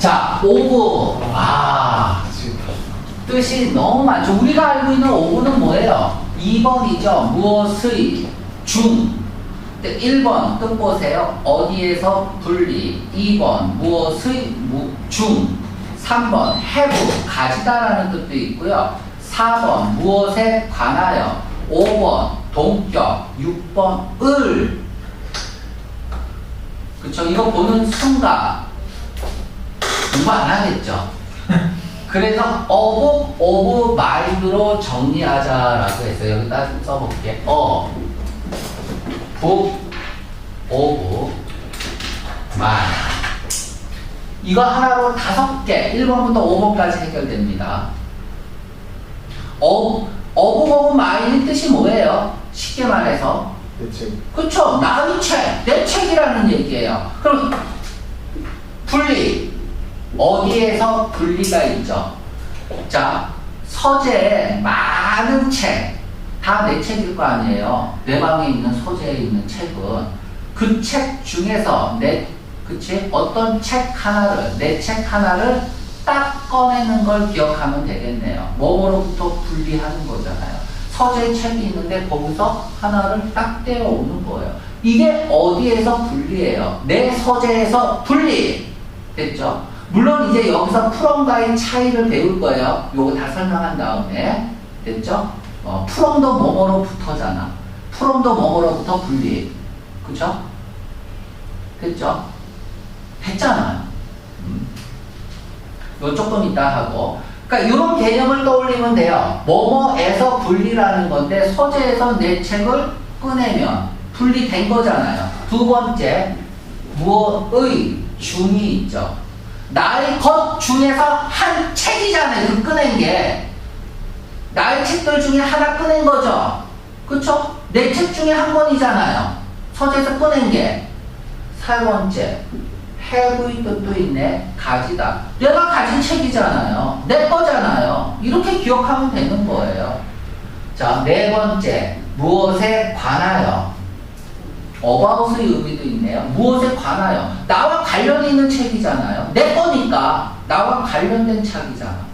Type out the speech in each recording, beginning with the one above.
자, 오브. 아, 뜻이 너무 많죠. 우리가 알고 있는 오브는 뭐예요? 2번이죠. 무엇의 중. 1번 뜻 보세요. 어디에서 분리. 2번 무엇의 무, 중. 3번 have 가지다라는 뜻도 있고요. 4번 무엇에 관하여. 5번 동격. 6번 을. 그쵸? 이거 보는 순간 공부 안 하겠죠? 그래서 of, of mind로 정리하자라고 했어요. 여기다 좀 써볼게. 어, book, of, mind. 이거 하나로 다섯 개, 1번부터 5번까지 해결됩니다. of, of, of mind의 뜻이 뭐예요? 쉽게 말해서. 대책 그쵸? 나의 책, 내 책이라는 얘기예요. 그럼 분리 어디에서 분리가 있죠? 자 서재에 많은 책 다 내 책일 거 아니에요. 내 방에 있는 서재에 있는 책은 그 책 중에서 내 그치 어떤 책 하나를 내 책 하나를 딱 꺼내는 걸 기억하면 되겠네요. 뭐뭐로부터 분리하는 거잖아요. 서재 책이 있는데 거기서 하나를 딱 떼어오는 거예요. 이게 어디에서 분리해요? 내 서재에서 분리! 됐죠? 물론 이제 여기서 프롬과의 차이를 배울 거예요. 요거 다 설명한 다음에. 됐죠? 어, 프롬도 뭐뭐로부터잖아. 프롬도 뭐뭐로부터 분리. 그쵸? 됐죠? 했잖아요. 음. 요 조금 이따 하고. 그러니까 이런 개념을 떠올리면 돼요. 뭐뭐에서 분리라는 건데 서재에서 내 책을 꺼내면 분리된 거잖아요. 두 번째, 무엇의 중이 있죠. 나의 것 중에서 한 책이잖아요. 그 꺼낸 게. 나의 책들 중에 하나 꺼낸 거죠. 그쵸? 내 책 중에 한 권이잖아요. 서재에서 꺼낸 게. 세 번째, have의 뜻도 있네. 가지다. 내가 가진 책이잖아요. 내 거잖아요. 이렇게 기억하면 되는 거예요. 자, 네 번째, 무엇에 관하여. about의 의미 도 있네요. 무엇에 관하여. 나와 관련 있는 책이잖아요. 내 거니까 나와 관련된 책이잖아.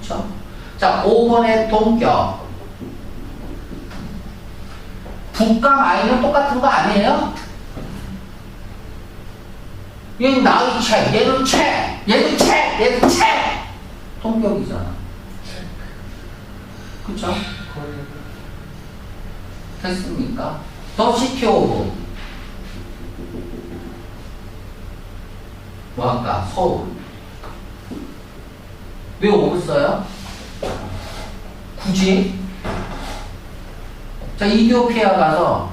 그쵸? 자, 5번의 동격. 북과 마이는 똑같은 거 아니에요? 얘는 나의 책, 얘는 책, 얘는 책, 얘는 책. 동격이잖아. 그쵸? 됐습니까? 더 시티 오브. 뭐 할까? 서울. 왜 오브 써요? 굳이? 자, 이디오피아 가서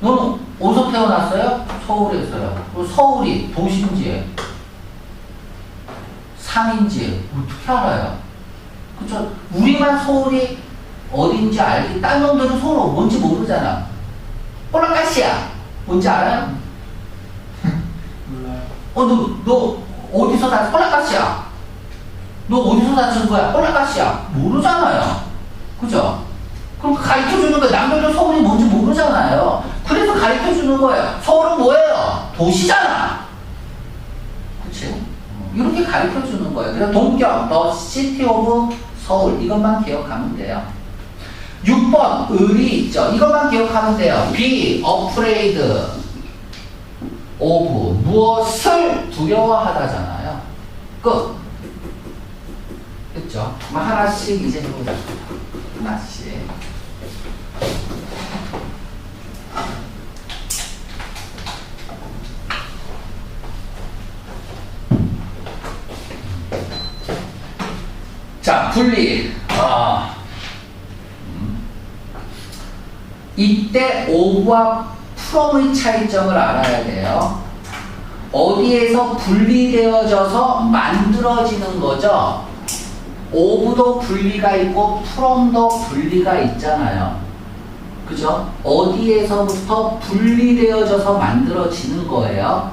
너는 어디서 태어났어요? 서울에서요. 서울이 도시인지 상인지 어떻게 알아요? 그쵸? 우리만 서울이 어딘지 알지. 딴 놈들은 서울 뭔지 모르잖아. 꼴라가시야. 뭔지 알아요? 어, 너, 너 어디서 나 꼴라가시야. 너 어디서 낳은 거야? 꼴라가시야. 모르잖아요. 그죠? 그럼 가르쳐 주는 거예요. 남들도 서울이 뭔지 모르잖아요. 그래서 가르쳐 주는 거예요. 서울은 뭐예요? 도시잖아. 그치? 어, 이렇게 가르쳐 주는 거예요. 그래서 동경, 더 시티 오브 서울 이것만 기억하면 돼요. 6번 을이 있죠. 이것만 기억하면 돼요. be afraid of 무엇을 두려워하다잖아요. 끝. 그럼 하나씩 이제 해보자. 하나씩. 자, 분리. 아. 음. 이때 오브와 프롬의 차이점을 알아야 돼요. 어디에서 분리되어져서 만들어지는 거죠. 오브도 분리가 있고 프롬도 분리가 있잖아요. 그죠? 어디에서부터 분리되어져서 만들어지는 거예요.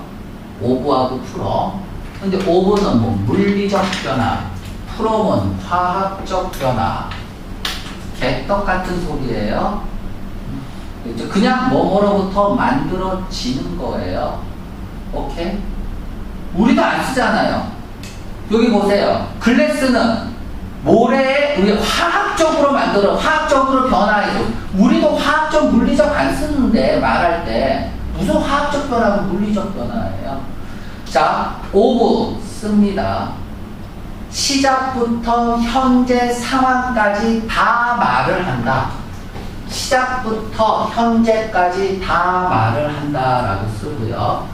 오브하고 프롬. 근데 오브는 뭐 물리적 변화, 프롬은 화학적 변화. 개떡 같은 소리예요. 그죠? 그냥 뭐뭐로부터 만들어지는 거예요. 오케이? 우리도 안 쓰잖아요. 여기 보세요. 글래스는 모래에 우리 화학적으로 만들어 화학적으로 변화해서 우리도 화학적 물리적 안 쓰는데 말할 때 무슨 화학적 변화고 물리적 변화예요. 자, 오브 씁니다. 시작부터 현재 상황까지 다 말을 한다. 시작부터 현재까지 다 말을 한다라고 쓰고요.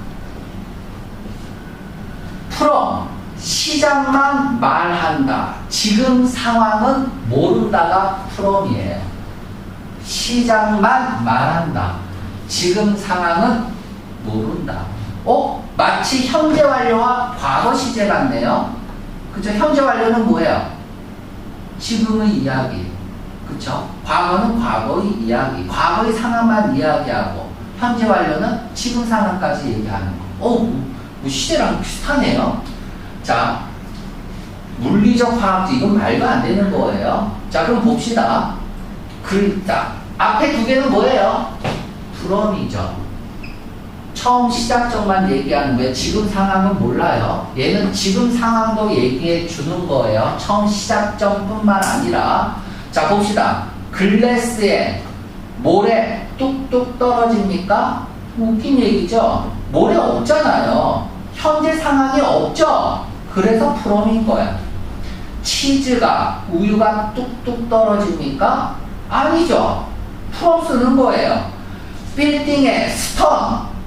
from 시작만 말한다. 지금 상황은 모른다가 from이에요. 시작만 말한다. 지금 상황은 모른다. 어? 마치 현재 완료와 과거 시제 같네요. 그쵸? 현재 완료는 뭐예요? 지금의 이야기. 그쵸? 과거는 과거의 이야기. 과거의 상황만 이야기하고, 현재 완료는 지금 상황까지 얘기하는 거. 어, 뭐 시제랑 비슷하네요. 자, 물리적 화학적, 이건 말도 안 되는 거예요. 자, 그럼 봅시다. 그, 자, 앞에 두 개는 뭐예요? 프롬이죠. 처음 시작점만 얘기하는 거예요. 지금 상황은 몰라요. 얘는 지금 상황도 얘기해 주는 거예요. 처음 시작점뿐만 아니라 자 봅시다. 글래스에 모래 뚝뚝 떨어집니까? 웃긴 얘기죠. 모래 없잖아요. 현재 상황이 없죠. 그래서 프롬인 거야. 치즈가 우유가 뚝뚝 떨어집니까? 아니죠. 프롬 쓰는 거예요. 빌딩에 스톤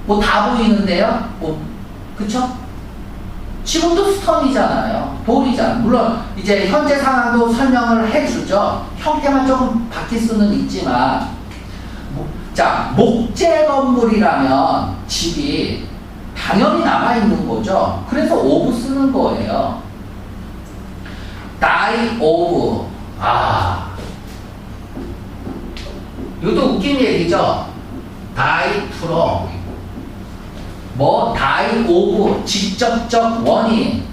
뭐 다 보이는데요. 뭐 그쵸? 지금도 스톤이잖아요. 돌이잖아요. 물론 이제 현재 상황도 설명을 해주죠. 형태만 좀 바뀔 수는 있지만 뭐, 자 목재 건물이라면 집이 당연히 남아 있는 거죠. 그래서 오브 쓰는 거예요. die of 아 이것도 웃긴 얘기죠. from 뭐 die of 직접적 원인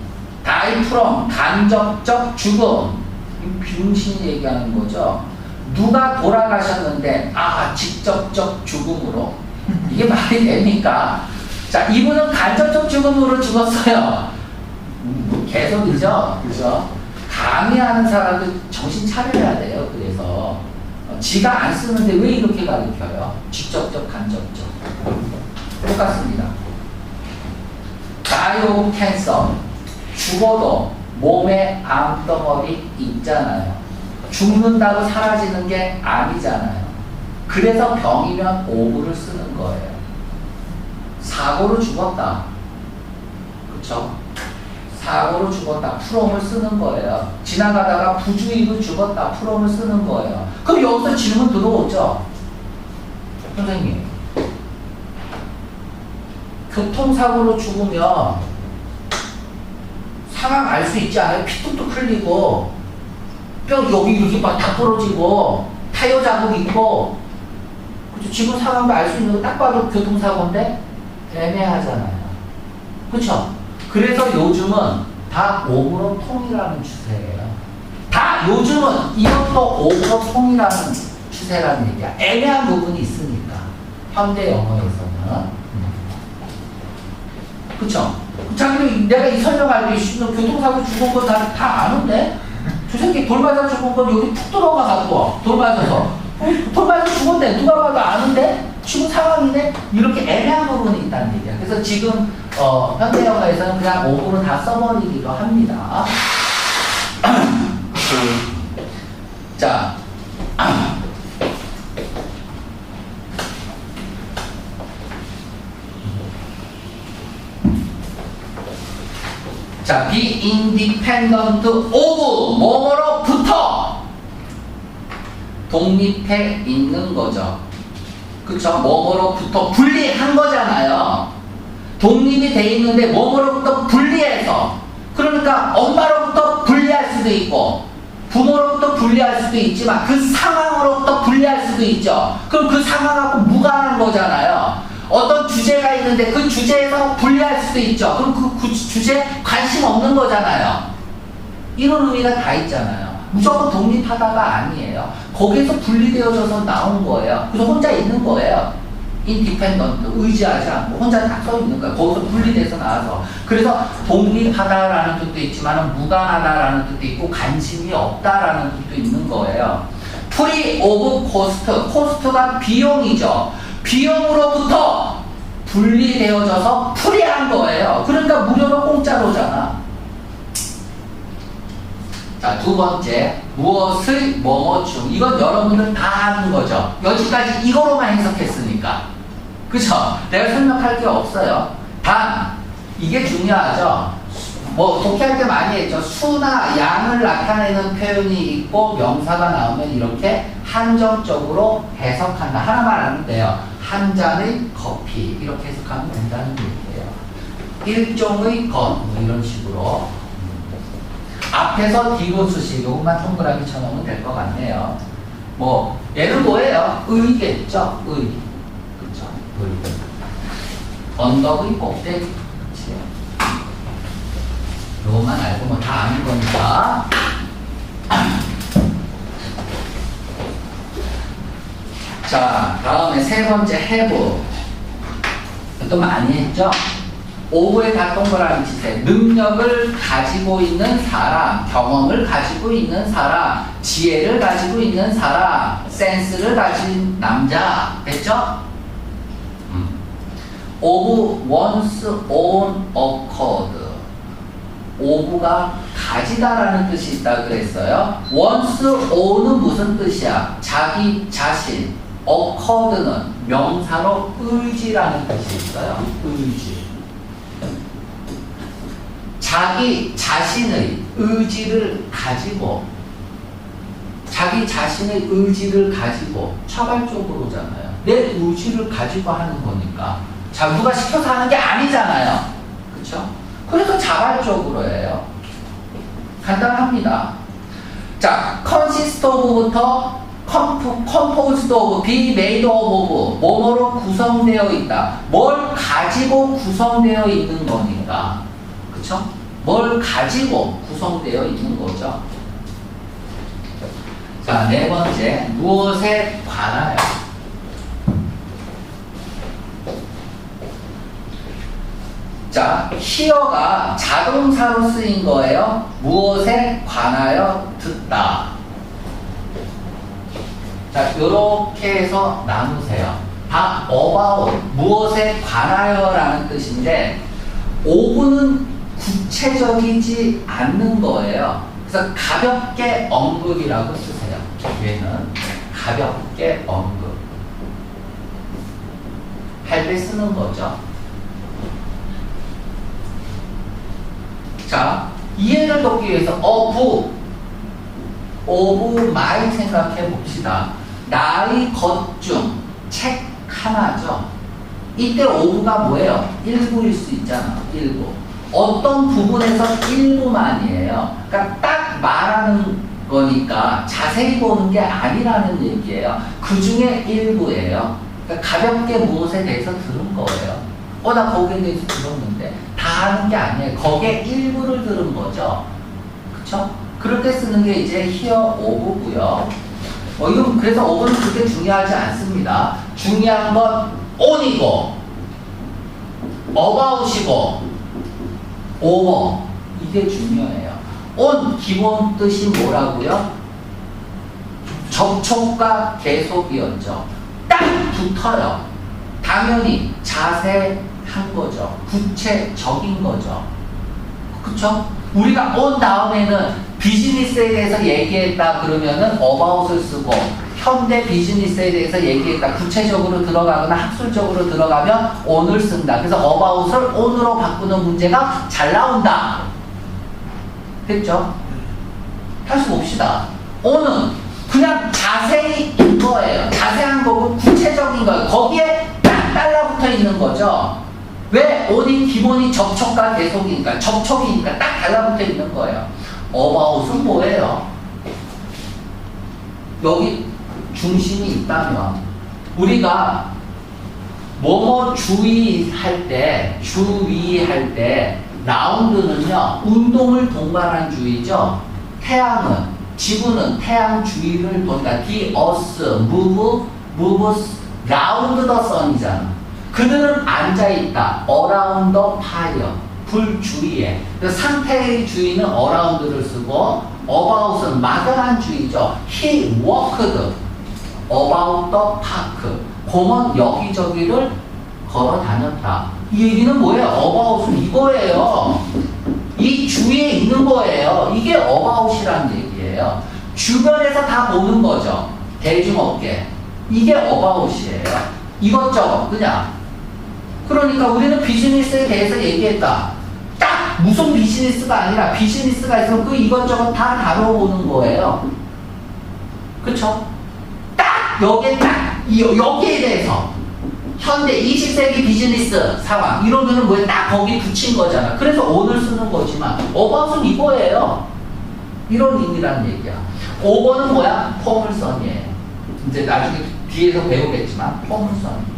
die from 간접적 죽음 병신 얘기하는 거죠. 누가 돌아가셨는데 아 직접적 죽음으로 이게 말이 됩니까? 자 이분은 간접적 죽음으로 죽었어요. 음, 뭐 개소리죠, 그죠? 강의하는 사람들 정신 차려야 돼요. 그래서 어, 지가 안 쓰는데 왜 이렇게 가르쳐요? 직접적, 간접적 똑같습니다. 바이오 캔서 죽어도 몸에 암덩어리 있잖아요. 죽는다고 사라지는 게 아니잖아요. 그래서 병이면 오브를 쓰는 거예요. 사고로 죽었다. 그쵸? 사고로 죽었다. 프롬을 쓰는 거예요. 지나가다가 부주의로 죽었다. 프롬을 쓰는 거예요. 그럼 여기서 질문 들어오죠? 선생님. 교통사고로 죽으면 상황 알 수 있지 않아요? 피뚝뚝 흘리고 뼈 여기 이렇게 막 다 부러지고 타이어 자국 있고 그죠? 지금 상황도 알 수 있는 거 딱 봐도 교통사고인데 애매하잖아요. 그렇죠? 그래서 요즘은 다 오브로 통일하는 추세예요. 다 요즘은 이것도 오브로 통일하는 추세라는 얘기야. 애매한 부분이 있으니까 현대 영어에서는. 그쵸? 자, 그럼 내가 이 설명할 때, 교통사고 죽은 거 다, 다 아는데? 저 새끼 돌 맞아 죽은 건 여기 푹 들어가 갖고, 돌 맞아서. 어? 돌 맞아 죽었대. 누가 봐도 아는데? 지금 상황인데? 이렇게 애매한 부분이 있다는 얘기야. 그래서 지금, 어, 현대 영화에서는 그냥 오브로 다 써버리기도 합니다. 그, 자. 자, be independent of 뭐뭐로부터 독립해 있는 거죠. 그쵸? 뭐뭐로부터 분리한 거잖아요. 독립이 돼 있는데 뭐뭐로부터 분리해서 그러니까 엄마로부터 분리할 수도 있고 부모로부터 분리할 수도 있지만 그 상황으로부터 분리할 수도 있죠. 그럼 그 상황하고 무관한 거잖아요. 어떤 주제가 있는데 그 주제에서 분리할 수도 있죠. 그럼 그, 그 주제 관심 없는 거잖아요. 이런 의미가 다 있잖아요. 무조건 독립하다가 아니에요. 거기에서 분리되어져서 나온 거예요. 그래서 혼자 있는 거예요. 인디펜던트 의지하지 않고 혼자 딱서 있는 거야. 거기서 분리돼서 나와서. 그래서 독립하다라는 뜻도 있지만 무관하다라는 뜻도 있고 관심이 없다라는 뜻도 있는 거예요. 프리 오브 코스트. 코스트가 비용이죠. 비용으로부터 분리되어져서 프리한 거예요. 그러니까 무료로 공짜로잖아. 자, 두 번째, 무엇을 뭐뭐 중. 이건 여러분들 다 아는 거죠. 여기까지 이거로만 해석했으니까. 그쵸? 내가 설명할 게 없어요. 단, 이게 중요하죠. 뭐, 독해할 때 많이 했죠. 수나 양을 나타내는 표현이 있고, 명사가 나오면 이렇게 한정적으로 해석한다. 하나만 아면 돼요. 한 잔의 커피. 이렇게 해석하면 된다는 얘기예요. 일종의 것. 뭐 이런 식으로. 앞에서 디귿수식 요것만 동그라미 쳐놓으면 될 것 같네요. 뭐 얘는 뭐예요? 의겠죠? 의. 그쵸? 의. 언덕의 꼭대기. 요것만 알고 뭐 다 아는 거니까. 자, 다음에 세 번째 have. 또 많이 했죠? 오후에 다 동그라미 치세요. 능력을 가지고 있는 사람, 경험을 가지고 있는 사람, 지혜를 가지고 있는 사람, 센스를 가진 남자. 됐죠? 음. 오브 once on occurred. 오브가 가지다라는 뜻이 있다 그랬어요. once on은 무슨 뜻이야? 자기 자신. Occurred는 명사로 의지라는 뜻이 있어요. 의지. 자기 자신의 의지를 가지고 자기 자신의 의지를 가지고 차발적으로잖아요. 내 의지를 가지고 하는 거니까. 자, 누가 시켜서 하는 게 아니잖아요. 그렇죠? 그래서 자발적으로 해요. 간단합니다. 자, consist of부터 composed of, be made of, 뭐뭐로 구성되어 있다. 뭘 가지고 구성되어 있는 거니까. 그쵸? 뭘 가지고 구성되어 있는 거죠. 자, 네 번째, 무엇에 관하여. 자, hear가 자동사로 쓰인 거예요. 무엇에 관하여 듣다. 자, 이렇게 해서 나누세요. 다 about, 무엇에 관하여라는 뜻인데, 5분은 구체적이지 않는 거예요. 그래서 가볍게 언급이라고 쓰세요. 얘는 가볍게 언급. 할 때 쓰는 거죠. 자, 이해를 돕기 위해서 of, of my 생각해 봅시다. 나의 것 중 책 하나죠. 이때 of가 뭐예요? 일부일 수 있잖아. 일부. 어떤 부분에서 일부만이에요. 그러니까 딱 말하는 거니까 자세히 보는 게 아니라는 얘기예요. 그 중에 일부예요. 그러니까 가볍게 무엇에 대해서 들은 거예요. 어, 나 거기에 대해서 들었는데 다 하는 게 아니에요. 거기에 일부를 들은 거죠. 그쵸? 때 쓰는 게 이제 here of고요. 어, 이건 그래서 of는 그렇게 중요하지 않습니다. 중요한 건 on이고 about이고 over 이게 중요해요. on 기본 뜻이 뭐라고요? 접촉과 계속이었죠. 딱 붙어요. 당연히 자세한 거죠. 구체적인 거죠. 그쵸? 우리가 on 다음에는 비즈니스에 대해서 얘기했다 그러면은 about을 쓰고 현대 비즈니스에 대해서 얘기했다. 구체적으로 들어가거나 학술적으로 들어가면 on을 쓴다. 그래서 about을 on으로 바꾸는 문제가 잘 나온다. 됐죠? 다시 봅시다. on은 그냥 자세히 인 거예요. 자세한 거고 구체적인 거예요. 거기에 딱 달라붙어 있는 거죠. 왜? on이 기본이 접촉과 계속이니까 접촉이니까 딱 달라붙어 있는 거예요. About은 뭐예요? 여기 중심이 있다면 우리가 뭐뭐 주의할 때 주의할 때 라운드는요 운동을 동반한 주의죠 태양은 지구는 태양 주위를 돈다 the earth move moves 라운드 더 선이잖아. 그들은 앉아 있다. 어라운드 더 파이어. 불 주위에. 그 상태의 주의는 어라운드를 쓰고 about은 막연한 주의죠. He walked about the park. 공원 여기저기를 걸어 다녔다. 이 얘기는 뭐예요? about은 이거예요. 이 주위에 있는 거예요. 이게 about이라는 얘기예요. 주변에서 다 보는 거죠. 대중업계. 이게 about이에요. 이것저것 그냥. 그러니까 우리는 비즈니스에 대해서 얘기했다. 딱 무슨 비즈니스가 아니라 비즈니스가 있으면 그 이것저것 다 다뤄보는 거예요. 그쵸? 딱 여기에 딱 이- 여기에 대해서 현대 20세기 비즈니스 상황 이러면은 뭐에 딱 거기 붙인 거잖아. 그래서 오늘 쓰는 거지만 어바웃은 이거예요. 이런 의미라는 얘기야. 5번은 뭐야? 포물선이에요. 이제 나중에 뒤에서 배우겠지만 포물선.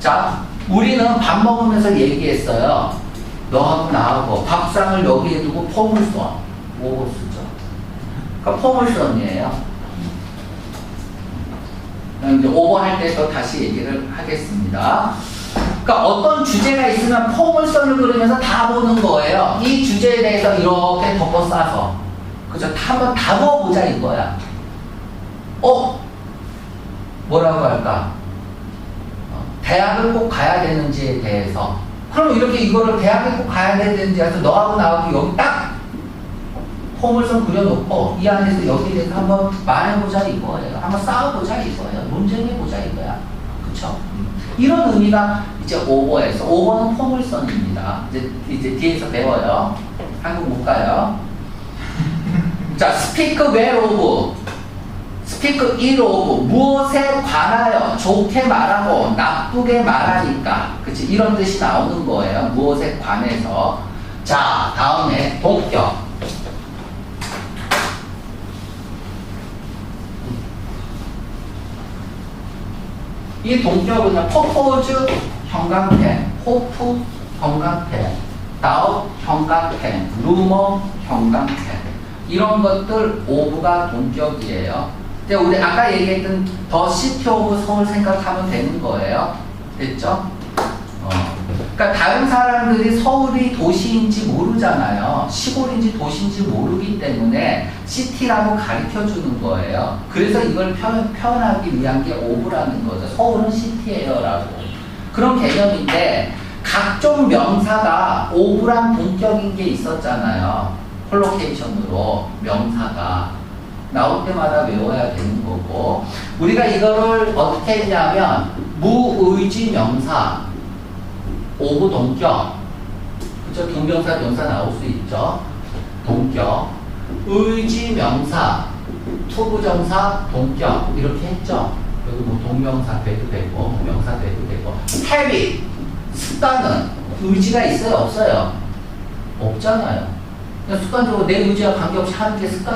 자, 우리는 밥 먹으면서 얘기했어요. 너하고 나하고 밥상을 여기에 두고 포물선. 5번 쓰죠. 그러니까 포물선이에요. 이제 오버할 때 또 다시 얘기를 하겠습니다. 그러니까 어떤 주제가 있으면 포물선을 그리면서 다 보는 거예요. 이 주제에 대해서 이렇게 덮어 싸서. 그죠? 다 한번 다 보자 이거야. 어? 뭐라고 할까? 어, 대학을 꼭 가야 되는지에 대해서. 그럼 이렇게 이거를 대학에 꼭 가야 되는지 해서 너하고 나하고 여기 딱 포물선 그려놓고 이 안에서 여기에 대해서 한번 말해보자 이거예요. 한번 싸워보자 이거예요. 논쟁해보자 이거야. 그쵸? 이런 의미가 이제 5번에서 5번은 포물선입니다. 이제, 이제 뒤에서 배워요. 한국 못 가요. 자, speak ill of. 무엇에 관하여 좋게 말하고 나쁘게 말하니까. 그치? 이런 뜻이 나오는 거예요. 무엇에 관해서. 자, 다음에 동격. 이 동격은 퍼포즈 형광펜, 호프 형광펜, 다웃 형광펜, 루머 형광펜 이런 것들 오브가 동격이에요. 근데 우리 아까 얘기했던 더 시티 오브 서울 생각하면 되는 거예요. 됐죠? 어. 그러니까 다른 사람들이 서울이 도시인지 모르잖아요. 시골인지 도시인지 모르기 때문에 시티라고 가르쳐 주는 거예요. 그래서 이걸 표현, 표현하기 위한 게 오브라는 거죠. 서울은 시티예요라고. 그런 개념인데 각종 명사가 오브란 본격인 게 있었잖아요. 콜로케이션으로 명사가 나올 때마다 외워야 되는 거고 우리가 이거를 어떻게 했냐면 무의지 명사 오브 동격. 그죠 동명사 명사 나올 수 있죠? 동격. 의지 명사 투부정사 동격. 이렇게 했죠? 여기 뭐 동명사 돼도 되고 명사 돼도 되고. habit 습관은 의지가 있어요? 없어요? 없잖아요. 그냥 습관적으로 내 의지와 관계없이 하는 게 습관은